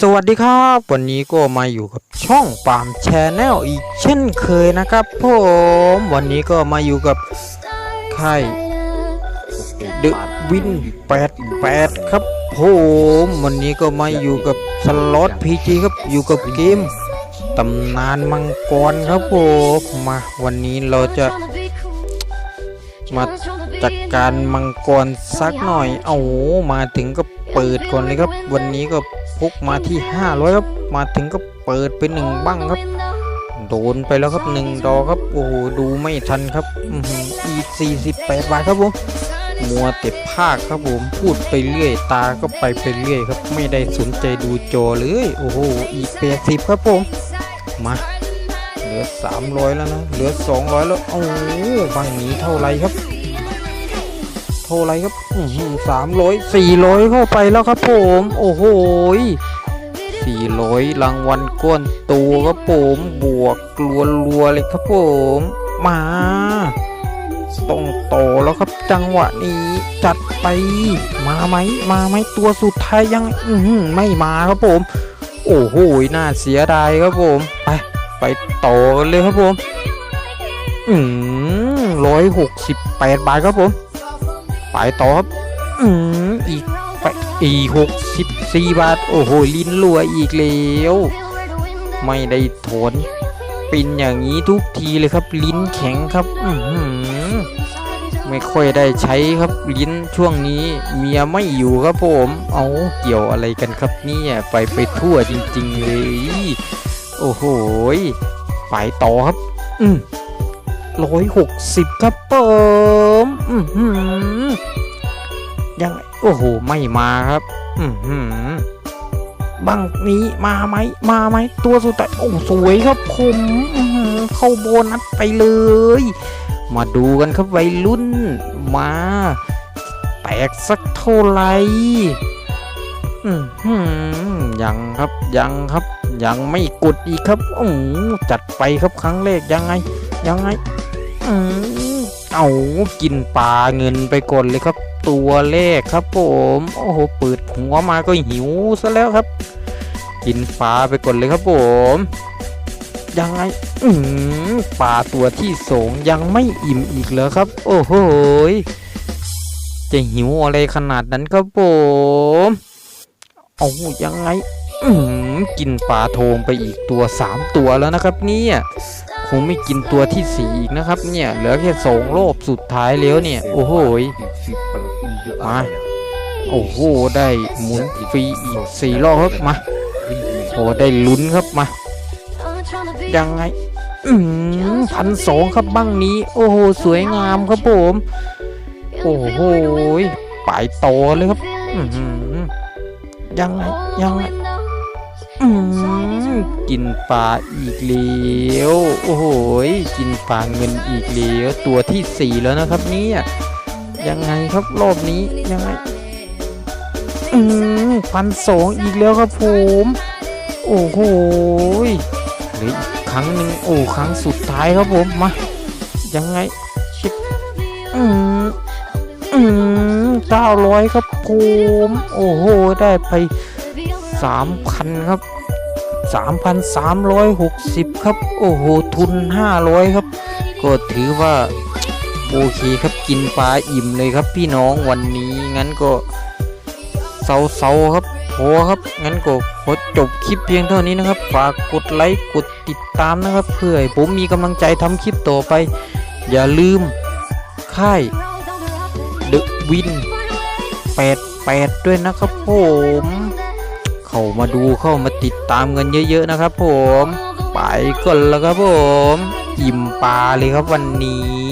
สวัสดีครับ วันนี้ก็มาอยู่กับช่องปามแชนแนลอีกเช่นเคยนะครับผมวันนี้ก็มาอยู่กับค่ายเดอะวิน88ครับผมวันนี้ก็มาอยู่กับสล็อตพีจีครับอยู่กับเกมตำนานมังกรครับผมมาวันนี้เราจะมาจัดการมังกรสักหน่อย เอามาถึงก็ เปิดก่อนเลยครับ วันนี้ก็พกมาที่ 500 ครับ มาถึงก็เปิดไปหนึ่งบ้างครับ โดนไปแล้วครับหนึ่งดอกครับ โอ้โห ดูไม่ทันครับอื้อหืออีก48บาทครับผม มัวแต่ภาคครับผม พูดไปเรื่อย ตาก็ไปไปเรื่อยครับ ไม่ได้สนใจดูจอเลย โอ้โห อีก80ครับผม มาเหลือ 300 แล้วนะ เหลือ 200 แล้ว โอ้โหบางนี้เท่าไหรครับ เท่าไรครับสามร้อยสี่ร้อยเข้าไปแล้วครับผม โอ้โหสี่ร้อยรางวัลก้อนตัวครับผม บวกรัวๆเลยครับผม มาต้องต่อแล้วครับจังหวะนี้จัดไป มาไหมมาไหมตัวสุดท้ายยัง อืไม่มาครับผม โอ้โหน่าเสียดายครับผม ไปไปต่อเลยครับผม อืมร้อยหกสิบแปดบาทครับผม ไปต่อครับอืมอีกไปอีหกสิบสี่บาท โอ้โห ลิ้นรัวอีกแล้วไม่ได้ถอนเป็นอย่างนี้ทุกทีเลยครับ ลิ้นแข็งครับ อือหือไม่ค่อยได้ใช้ครับลิ้นช่วงนี้ เมียไม่อยู่ครับผม เอาเกี่ยวอะไรกันครับเนี่ยไปไปทั่วจริง ๆ เลย โอ้โหไปต่อครับ อืมร้อยหกสิบครับผม ยังไงโอ้โห ไม่มาครับ อือหือบังนี้มาไหมมาไหมตัวสุดท้ายโอ้สวยครับผมอื้อหือเข้าโบนัสไปเลย มาดูกันครับวัยรุ่น มา แตกสักเท่าไหร่อือหือยังครับยังครับ ยังไม่กดอีกครับอือจัดไปครับครั้งแรกยังไง ยังไงอืม เอากินปลาเงินไปก่อนเลยครับ ตัวแรกครับผมโอ้โหเปิดหัวมาก็หิวซะแล้วครับ กินปลาไปก่อนเลยครับผมยังไงอืปลาตัวที่สองยังไม่อิ่มอีกเหรอครับ โอ้โหจะหิวอะไรขนาดนั้นครับผมเอายังไงกินปลาโทงไปอีกตัวสามตัวแล้วนะครับเนี่ย คงไม่กินตัวที่สีอีกนะครับ เนี่ยเหลือแค่สองรอบสุดท้ายแล้วเนี่ย โอ้โหมาโอ้โหได้หมุนฟรีอีกสี่รอบครับมาโอ้ได้ลุ้นครับมายังไงพันสองครับบ้างนี้ โอ้โหสวยงามครับผม โอ้โหไปต่อเลยครับยังไงยังไง อืมกินปลาอีกแล้วโอ้โหยกินปลาเงินอีกแล้วตัวที่สี่แล้วนะครับเนี่ยยังไงครับรอบนี้ยังไงอืมพันสองอีกแล้วครับผมโอ้โหยเหลืออีกครั้งหนึ่งโอ้ครั้งสุดท้ายครับผมมายังไงชิบอืมอืมเก้าร้อยครับผมโอ้โหได้ไป สามพันครับสามพันสามร้อยหกสิบครับ โอ้โห ทุนห้าร้อยครับ ก็ถือว่า โอเคครับกินปลาอิ่มเลยครับพี่น้องวันนี้งั้นก็เซาเซาครับพอครับ งั้นก็ขอจบคลิปเพียงเท่านี้นะครับ ฝากกดไลค์ กดติดตามนะครับ เพื่อให้ผมมีกำลังใจทำคลิปต่อไป อย่าลืม ค่าย The Win 88 ด้วยนะครับผม เข้ามาดูเข้ามาติดตามกันเยอะ ๆ นะครับ ผม ไปก่อนแล้วครับผม อิ่มปลาเลยครับวันนี้